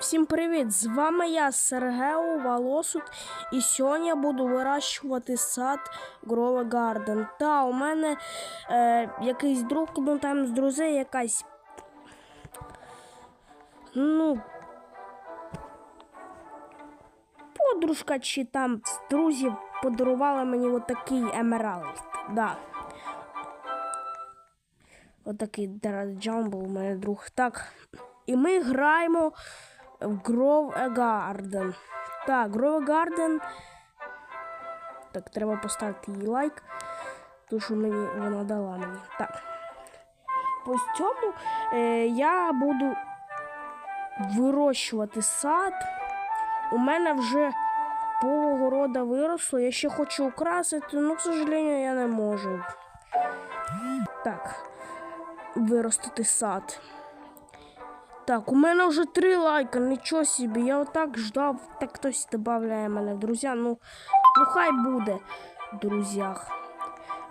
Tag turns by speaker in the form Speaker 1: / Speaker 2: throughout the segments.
Speaker 1: Всім привіт! З вами я, Сергео Волосут, і сьогодні я буду вирощувати сад Grove Garden. Та у мене е, якийсь друг, ну там з друзей якась. Ну. Подружка чи там з друзів подарували мені отакий емералд. Да. Отакий Джамбл у мене друг. Так. І ми граємо в a Garden. Так, a Garden. Так, треба поставити їй лайк. Тому що мені вона дала мені. Так. По цьому е, я буду вирощувати сад. У мене вже полугорода виросло. Я ще хочу украсити, але, к сожалению, я не можу. Так, виростити сад. Так, у мене вже три лайка, нічого собі. Я отак ждав, так хтось додає мене друзі. Ну, ну хай буде друзях.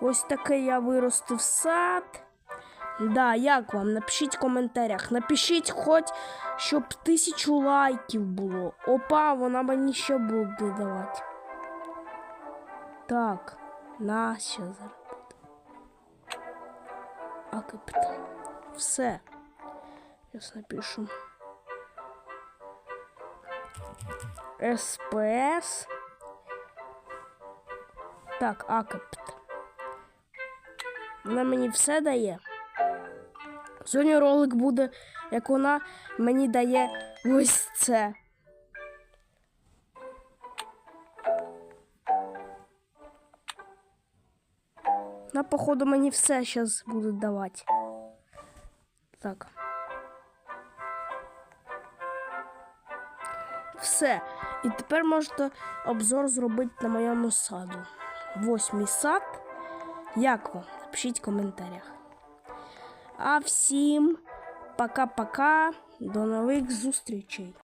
Speaker 1: Ось таке я виростив сад. Да, як вам? Напишіть в коментарях. Напишіть хоч, щоб тисячу лайків було. Опа, вона мені ще буде давати. Так, на що зараз. А капітан. Все. Сейчас напишу. СПС. Так, акепт. Вона мені все дає. Сьогодні ролик буде, як вона мені дає ось це. На, походу, мені все зараз буде давати. Так. Все. І тепер можете обзор зробити на моєму саду. Восьмий сад. Як вам? Пишіть в коментарях. А всім пока-пока. До нових зустрічей.